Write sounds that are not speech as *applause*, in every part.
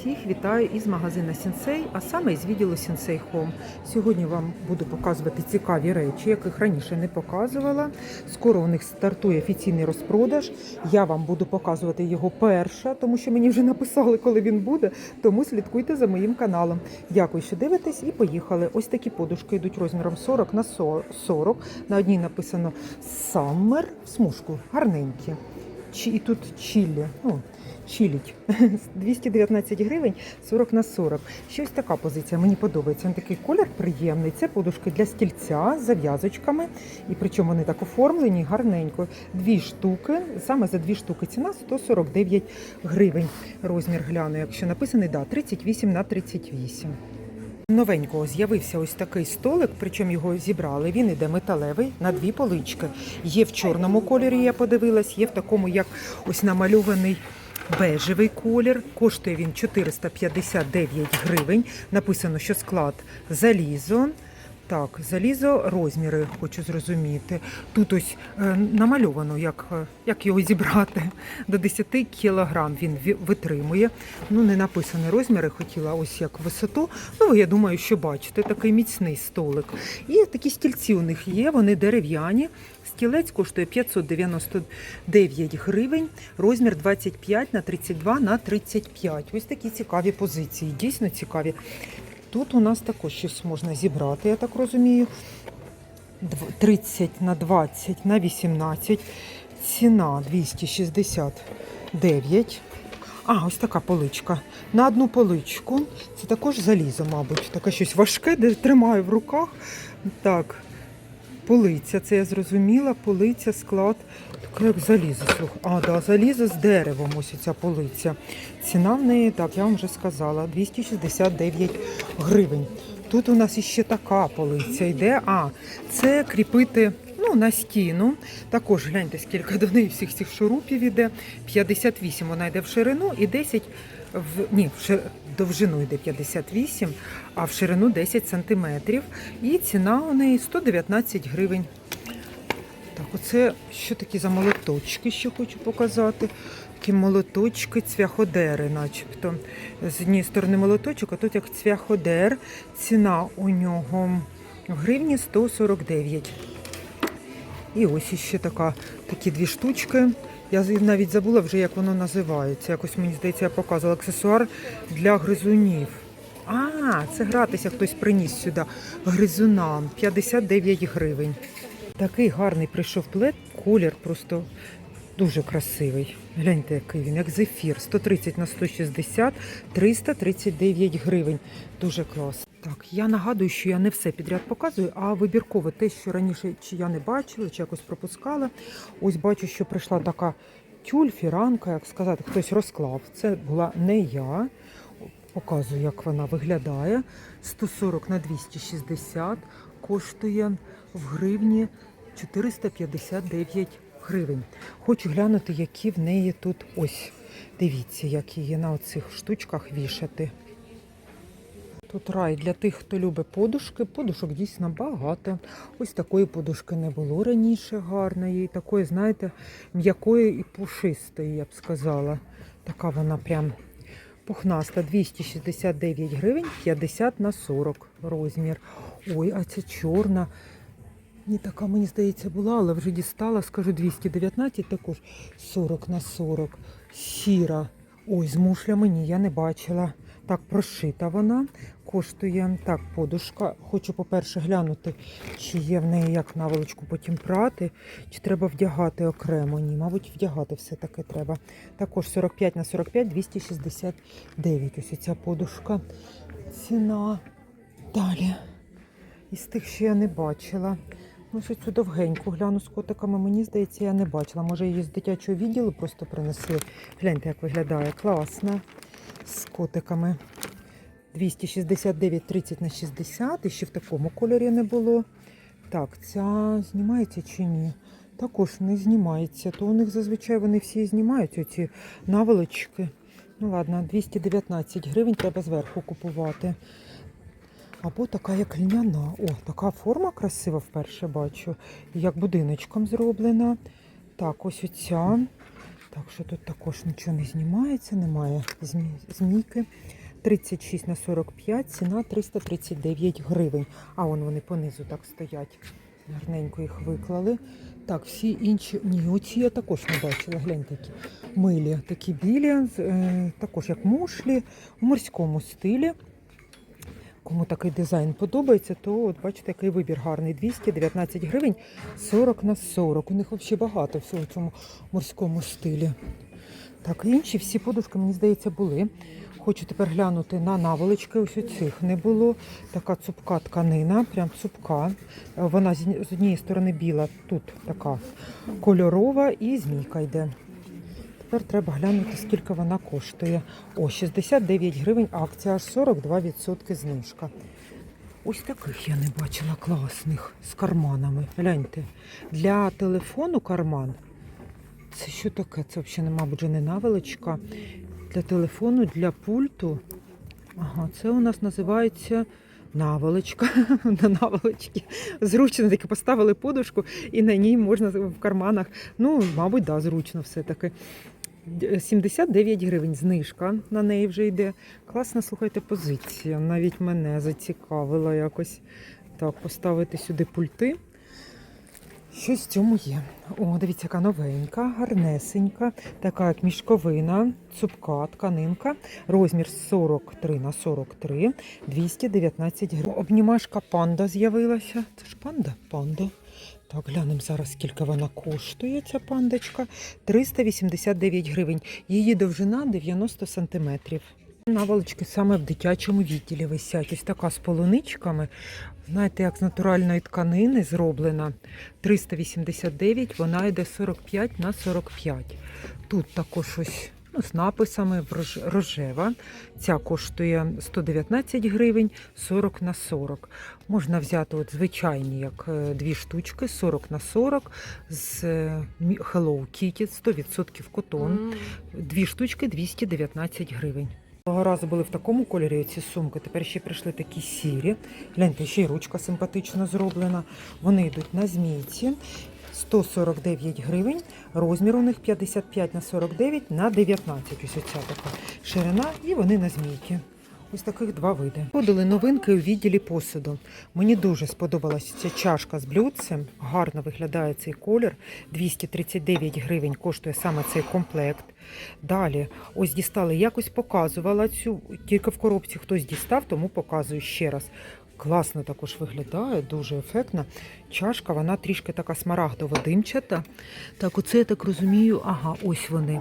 Всіх вітаю із магазина Сінсей, а саме із відділу Сінсей Home. Сьогодні вам буду показувати цікаві речі, яких раніше не показувала. Скоро у них стартує офіційний розпродаж. Я вам буду показувати його перша, тому що мені вже написали, коли він буде. Тому слідкуйте за моїм каналом. Дякую, що дивитесь, і поїхали. Ось такі подушки йдуть розміром 40 на 40. На одній написано Summer в смужку, гарненькі. І тут чілі. Чиліть. 219 *laughs* гривень 40 на 40. Щось така позиція. Мені подобається. Він такий колір приємний. Це подушки для стільця з зав'язочками. І причому вони так оформлені гарненько. Дві штуки. Саме за дві штуки ціна 149 гривень. Розмір гляну, якщо написаний, да, 38 на 38. Новенького з'явився ось такий столик, причому його зібрали. Він іде металевий на дві полички. Є в чорному кольорі, я подивилась, є в такому, як ось намальований бежевий колір. Коштує він 459 гривень. Написано, що склад залізо. Так, залізо розміри, хочу зрозуміти. Тут ось е, намальовано, як, е, як його зібрати. До 10 кілограм він витримує. Ну, не написані розміри, хотіла ось як висоту. Ну, я думаю, що бачите, такий міцний столик. І такі стільці у них є, вони дерев'яні. Стілець коштує 599 гривень, розмір 25 на 32 на 35. Ось такі цікаві позиції, дійсно цікаві. Тут у нас також щось можна зібрати, я так розумію. 30 на 20 на 18. Ціна 269. А, ось така поличка. На одну поличку. Це також залізо, мабуть. Таке щось важке, де тримаю в руках. Так. Полиця, це я зрозуміла. Полиця, склад. Таке як залізо. Слух. А, да, залізо з деревом. Ось ця полиця. Ціна в неї, так, я вам вже сказала, 269 гривень. Тут у нас іще така полиця йде. А, це кріпити ну, на стіну. Також гляньте, скільки до неї всіх цих шурупів іде. 58 вона йде в ширину і 10 в ні. Довжину йде 58, а в ширину 10 сантиметрів. І ціна у неї 119 гривень. Так, оце що такі за молоточки, що хочу показати. Такі молоточки, цвяходери, начебто. З однієї сторони молоточок, а тут як цвяходер. Ціна у нього в гривні 149. І ось іще така, такі дві штучки. Я навіть забула вже, як воно називається. Якось мені здається, я показувала аксесуар для гризунів. А, це гратися хтось приніс сюди. Гризунам 59 гривень. Такий гарний прийшов плед, колір просто дуже красивий. Гляньте, який він, як зефір. 130 на 160, 339 гривень. Дуже клас. Так, я нагадую, що я не все підряд показую, а вибірково те, що раніше чи я не бачила, чи якось пропускала. Ось бачу, що прийшла така тюль, фіранка, як сказати, хтось розклав. Це була не я. Показую, як вона виглядає. 140 на 260 коштує в гривні 459 гривень. Хочу глянути, які в неї тут ось. Дивіться, як її на оцих штучках вішати. Тут рай для тих, хто любить подушки. Подушок дійсно багато. Ось такої подушки не було раніше гарної. Такої, знаєте, м'якої і пушистої, я б сказала. Така вона прям пухнаста. 269 гривень, 50 на 40 розмір. Ой, а ця чорна. Не така, мені здається, була, але вже дістала, скажу 219, також 40 на 40. Сіра. Ой, з мушлями ні, я не бачила. Так, прошита вона. Коштує так, подушка. Хочу, по-перше, глянути, чи є в неї як наволочку потім прати, чи треба вдягати окремо. Ні, мабуть, вдягати все-таки треба. Також 45 на 45, 269. Ось ця подушка. Ціна. Далі. Із тих, що я не бачила. Ну, цю довгеньку гляну з котиками, мені здається, я не бачила. Може, її з дитячого відділу просто принесли. Гляньте, як виглядає. Класно. З котиками. 269 30 на 60. І ще в такому кольорі не було. Так, ця знімається чи ні? Також не знімається. То у них зазвичай вони всі знімають, оці наволочки. Ну ладно, 219 гривень треба зверху купувати. Або така як льняна. О, така форма красива вперше бачу. Як будиночком зроблена. Так, ось оця. Так що тут також нічого не знімається, немає змі... змійки. 36 на 45, ціна 339 гривень. А вон вони понизу так стоять. Гарненько їх виклали. Так, всі інші. Ні, оці я також не бачила. Глянь такі милі, такі білі, е, також як мушлі, в морському стилі. Кому такий дизайн подобається, то от бачите, який вибір гарний. 219 гривень 40 на 40. У них взагалі багато всього в цьому морському стилі. Так, інші всі подушки, мені здається, були. Хочу тепер глянути на наволочки. Ось у цих не було. Така цупка тканина, прям цупка. Вона з однієї сторони біла, тут така кольорова і змійка йде. Тепер треба глянути, скільки вона коштує. О, 69 гривень акція, аж 42% знижка. Ось таких я не бачила класних з карманами. Гляньте, для телефону карман. Це що таке? Це взагалі, мабуть, вже не наволочка. Для телефону, для пульту. Ага, це у нас називається наволочка. *laughs* на наволочці. Зручно таки поставили подушку і на ній можна в карманах. Ну, мабуть, да, зручно все-таки. 79 гривень знижка на неї вже йде. Класна, слухайте, позиція. Навіть мене зацікавила якось так поставити сюди пульти. Щось в цьому є. О, дивіться, яка новенька, гарнесенька, така як мішковина, цупка, тканинка, розмір 43 на 43, 219 гривень. Обнімашка панда з'явилася. Це ж панда? Панда. Так, глянемо зараз, скільки вона коштує, ця пандочка. 389 гривень. Її довжина 90 сантиметрів. Наволочки саме в дитячому відділі висять. Ось така з полуничками. Знаєте, як з натуральної тканини зроблена. 389, вона йде 45 на 45. Тут також ось ну, з написами рожева. Ця коштує 119 гривень, 40 на 40. Можна взяти от звичайні, як е, дві штучки, 40 на 40 з е, Hello Kitty, 100% котон. Дві штучки 219 гривень. Того разу були в такому кольорі ці сумки, тепер ще прийшли такі сірі. Гляньте, ще й ручка симпатично зроблена. Вони йдуть на змійці. 149 гривень, розмір у них 55 на 49 на 19. Ось оця така ширина, і вони на змійки. Ось таких два види. Подали новинки у відділі посуду. Мені дуже сподобалася ця чашка з блюдцем. Гарно виглядає цей колір. 239 гривень коштує саме цей комплект. Далі, ось дістали, якось показувала цю, тільки в коробці хтось дістав, тому показую ще раз. Класно також виглядає, дуже ефектно. Чашка, вона трішки така смарагдово-димчата. Так, оце я так розумію. Ага, ось вони.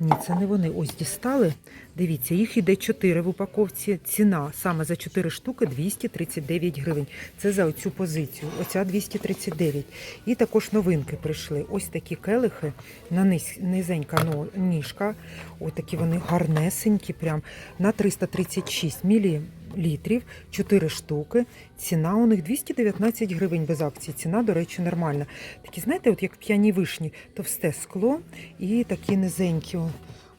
Ні, це не вони. Ось дістали. Дивіться, їх іде 4 в упаковці. Ціна саме за 4 штуки 239 гривень. Це за оцю позицію. Оця 239. І також новинки прийшли. Ось такі келихи на низ, низенька ніжка. Ось такі вони гарнесенькі, прям на 336 мілілітрів. 4 штуки. Ціна у них 219 гривень без акції. Ціна, до речі, нормальна. Такі, знаєте, от як п'яні вишні, товсте скло і такі низенькі.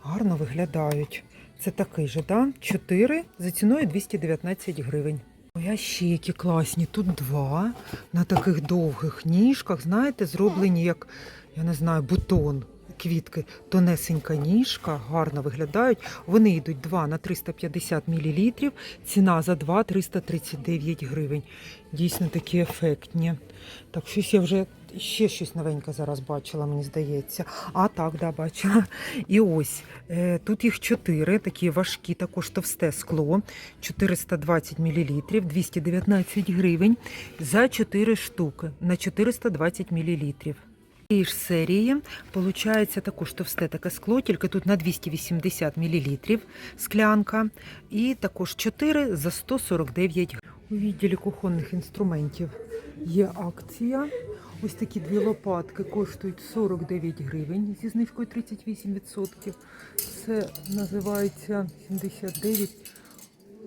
Гарно виглядають. Це такий же, да? 4 за ціною 219 гривень. Ой, а ще які класні. Тут два на таких довгих ніжках, знаєте, зроблені як, я не знаю, бутон. Квітки, тонесенька ніжка, гарно виглядають. Вони йдуть 2 на 350 мл, ціна за 2 339 гривень. Дійсно такі ефектні. Так, щось я вже ще щось новеньке зараз бачила, мені здається. А так, да, бачила. І ось е, тут їх 4, такі важкі, також товсте скло, 420 мл, 219 гривень за 4 штуки на 420 мл. Цієї ж серії получається також товсте таке скло, тільки тут на 280 мл склянка. І також 4 за 149 гривень. У відділі кухонних інструментів є акція. Ось такі дві лопатки коштують 49 гривень зі знижкою 38%. Це називається 79.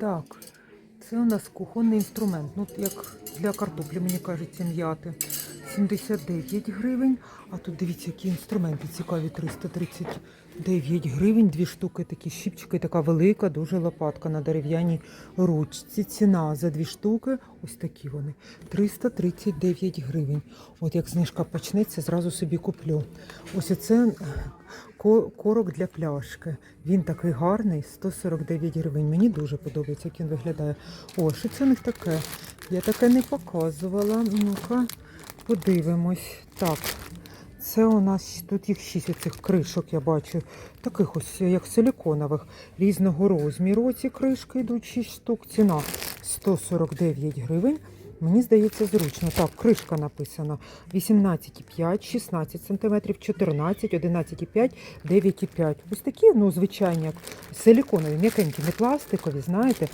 Так, це у нас кухонний інструмент. Ну, як для картоплі, мені кажеться, м'яти. 179 гривень. А тут дивіться, які інструменти цікаві. 339 гривень. Дві штуки такі щіпчики, така велика, дуже лопатка на дерев'яній ручці. Ціна за дві штуки, ось такі вони. 339 гривень. От як знижка почнеться, зразу собі куплю. Ось оце корок для пляшки. Він такий гарний, 149 гривень. Мені дуже подобається, як він виглядає. О, що це у них таке? Я таке не показувала. Ну-ка, подивимось. Так, це у нас тут їх шість оцих кришок, я бачу. Таких ось, як силіконових, різного розміру. Ці кришки йдуть 6 штук. Ціна 149 гривень. Мені здається, зручно. Так, кришка написана 18,5, 16 см, 14, 11,5, 9,5. Ось такі, ну, звичайні, як силіконові, м'якенькі, не пластикові, знаєте.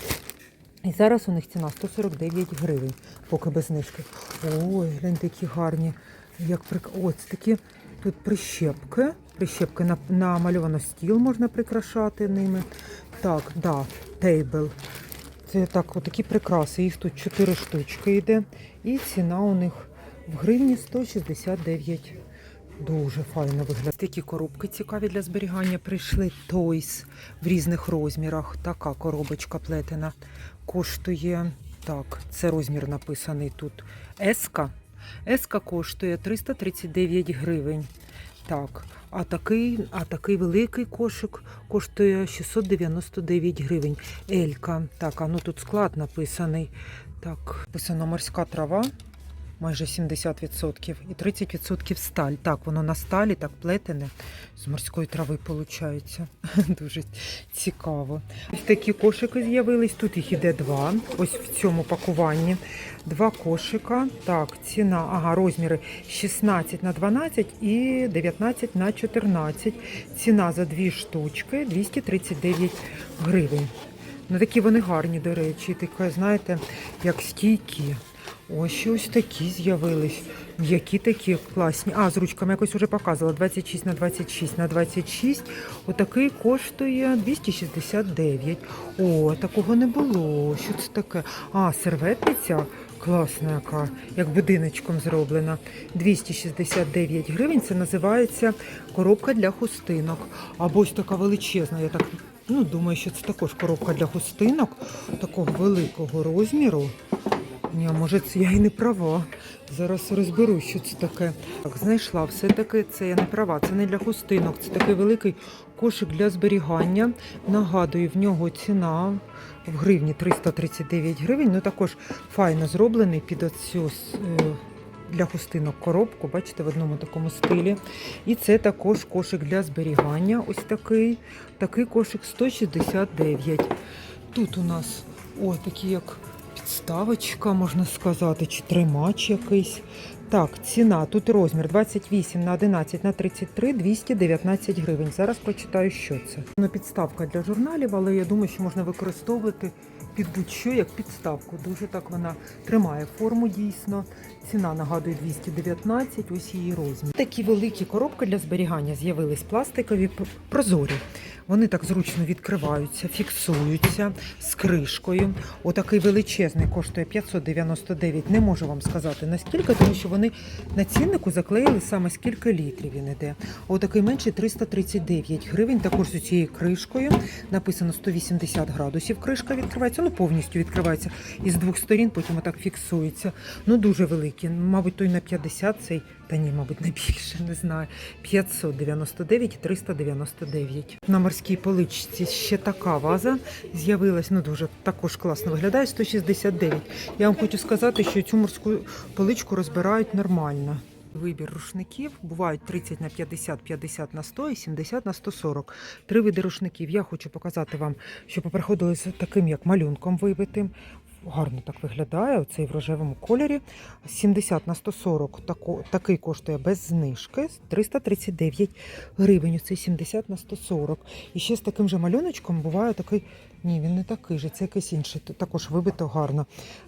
І зараз у них ціна 149 гривень, поки без знижки. Ой, гляньте, які гарні. Як прик... О, це такі тут прищепки. Прищепки на... намальовано стіл, можна прикрашати ними. Так, да, тейбл. Це так, отакі прикраси. Їх тут 4 штучки йде. І ціна у них в гривні 169. Дуже файно виглядає. Такі коробки цікаві для зберігання. Прийшли Toys в різних розмірах. Така коробочка плетена. Коштує. Так, це розмір написаний тут. Еска. Еска коштує 339 гривень. Так, а такий, а такий великий кошик коштує 699 гривень. Елька. Так, а ну тут склад написаний. Так, написано морська трава. Майже 70% і 30% сталь. Так, воно на сталі, так плетене з морської трави виходить. *laughs* Дуже цікаво. Ось такі кошики з'явились. Тут їх іде два. Ось в цьому пакуванні. Два кошика. Так, ціна, ага, розміри 16 на 12 і 19 на 14. Ціна за дві штучки 239 гривень. Ну такі вони гарні, до речі, таке, знаєте, як стійкі. Ось ось такі з'явились. Які такі класні. А, з ручками якось вже показувала. 26 на 26 на 26. Отакий коштує 269. О, такого не було. Що це таке? А, серветниця. Класна яка, як будиночком зроблена. 269 гривень. Це називається коробка для хустинок. Або ось така величезна. Я так ну, думаю, що це також коробка для хустинок такого великого розміру. Ні, може це я і не права. Зараз розберу, що це таке. Так, знайшла все-таки це я не права. Це не для хустинок, це такий великий кошик для зберігання. Нагадую, в нього ціна в гривні 339 гривень. Ну також файно зроблений під оцю е, для хустинок коробку, бачите, в одному такому стилі. І це також кошик для зберігання. Ось такий. Такий кошик 169. Тут у нас о, такі як підставочка, можна сказати, чи тримач якийсь. Так, ціна, тут розмір 28 на 11 на 33, 219 гривень. Зараз прочитаю, що це. Ну, підставка для журналів, але я думаю, що можна використовувати під будь-що як підставку. Дуже так вона тримає форму дійсно. Ціна нагадує 219, ось її розмір. Такі великі коробки для зберігання з'явились пластикові прозорі. Вони так зручно відкриваються, фіксуються з кришкою. Отакий величезний коштує 599. Не можу вам сказати наскільки, тому що вони на ціннику заклеїли саме скільки літрів він іде. Отакий менший 339 гривень. Також з цією кришкою написано 180 градусів. Кришка відкривається, ну повністю відкривається. І з двох сторін потім отак фіксується. Ну дуже великі. Мабуть, той на 50 цей, та ні, мабуть, не більше, не знаю. 599 і 399. На морській поличці ще така ваза з'явилась. Ну дуже також класно виглядає. 169. Я вам хочу сказати, що цю морську поличку розбирають нормально. Вибір рушників бувають 30 на 50, 50 на 100 і 70 на 140. Три види рушників. Я хочу показати вам, що поприходили з таким як малюнком вибитим. Гарно так виглядає, оцей в рожевому кольорі. 70 на 140 тако, такий коштує без знижки 339 гривень. Оцей 70 на 140. І ще з таким же малюночком буває такий. Ні, він не такий же, це якийсь інший. Також вибито гарно.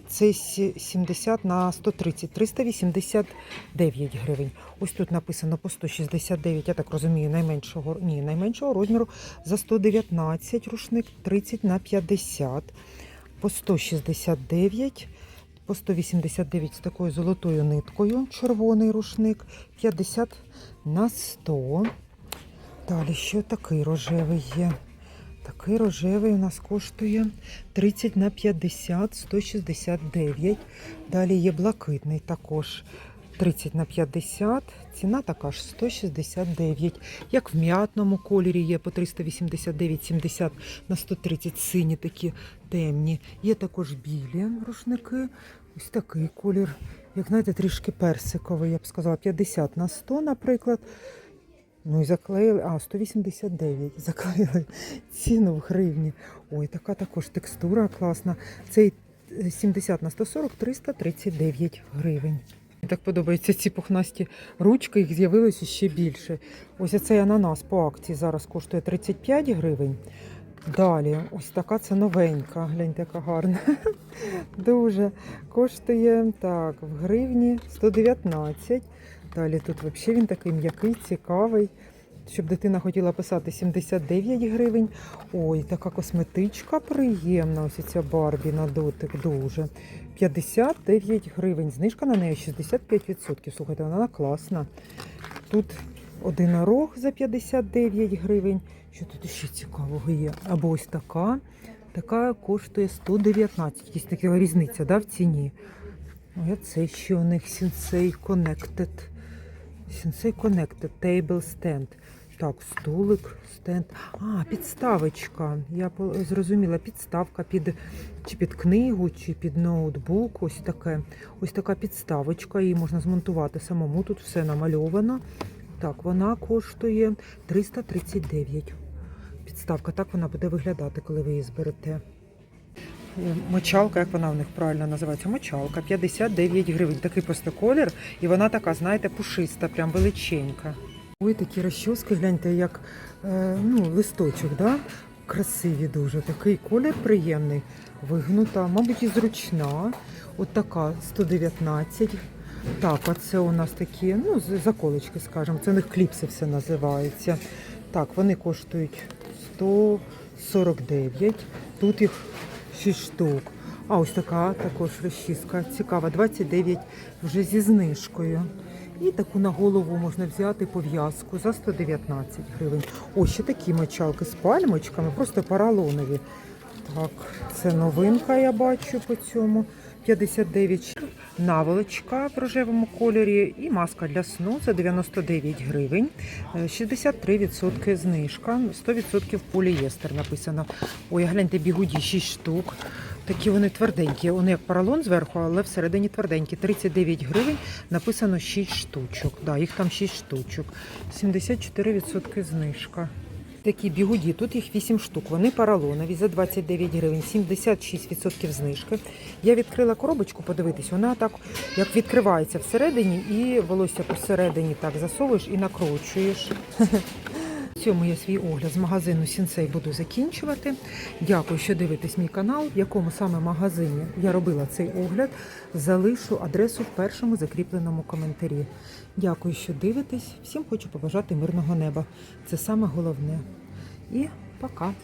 Це 70 на 130, 389 гривень. Ось тут написано по 169, я так розумію, найменшого, ні, найменшого розміру за 119 рушник, 30 на 50 по 169, по 189 з такою золотою ниткою, червоний рушник, 50 на 100. Далі що такий рожевий є? Такий рожевий у нас коштує 30 на 50, 169. Далі є блакитний також 30 на 50, ціна така ж 169. Як в м'ятному кольорі є по 389, 70 на 130 сині такі темні. Є також білі рушники. Ось такий колір, як знаєте, трішки персиковий, я б сказала, 50 на 100, наприклад. Ну і заклеїли, а 189, заклеїли ціну в гривні. Ой, така також текстура класна. Цей е, 70 на 140, 339 гривень. Мені так подобаються ці пухнасті ручки, їх з'явилося ще більше. Ось цей ананас по акції зараз коштує 35 гривень. Далі, ось така це новенька. Гляньте, яка гарна. *laughs* Дуже. Коштує так, в гривні 119. Далі тут взагалі він такий м'який, цікавий. Щоб дитина хотіла писати 79 гривень. Ой, така косметичка приємна. Ось ця Барбі на дотик дуже. 59 гривень. Знижка на неї 65%. Слухайте, вона класна. Тут одинорог за 59 гривень. Що тут ще цікавого є? Або ось така. Така коштує 119. Є така різниця да, в ціні. А це ще у них Sensei Connected. Sensei Connected Table Stand. Так, столик, стенд. А, підставочка. Я зрозуміла, підставка під чи під книгу, чи під ноутбук. Ось таке. Ось така підставочка. Її можна змонтувати самому. Тут все намальовано. Так, вона коштує 339. Підставка, так вона буде виглядати, коли ви її зберете. Е, Мочалка, як вона у них правильно називається? Мочалка, 59 гривень. Такий просто колір, і вона така, знаєте, пушиста, прям величенька. Ой, такі розчоски, гляньте, як е, ну, листочок, да? красиві дуже. Такий колір приємний, вигнута, мабуть, і зручна. От така 119. Так, а це у нас такі, ну, заколочки, скажімо, це у них кліпси все називається. Так, вони коштують 149. Тут їх 6 штук. А ось така також розчіска. Цікава, 29 вже зі знижкою. І таку на голову можна взяти пов'язку за 119 гривень. Ось ще такі мочалки з пальмочками, просто поролонові. Так, це новинка, я бачу по цьому. 59 наволочка в рожевому кольорі і маска для сну за 99 гривень. Е, 63% знижка, 100% полієстер написано. Ой, гляньте, бігуді 6 штук. Такі вони тверденькі. Вони як поролон зверху, але всередині тверденькі. 39 гривень, написано 6 штучок. Да, їх там 6 штучок. 74% знижка. Такі бігуді, тут їх 8 штук. Вони поролонові за 29 гривень, 76% знижки. Я відкрила коробочку, подивитись, вона так як відкривається всередині, і волосся посередині так засовуєш і накручуєш. *laughs* Цьому я свій огляд з магазину Сінсей буду закінчувати. Дякую, що дивитесь мій канал. В якому саме магазині я робила цей огляд. Залишу адресу в першому закріпленому коментарі. Дякую, що дивитесь. Всім хочу побажати мирного неба. Це саме головне. І пока.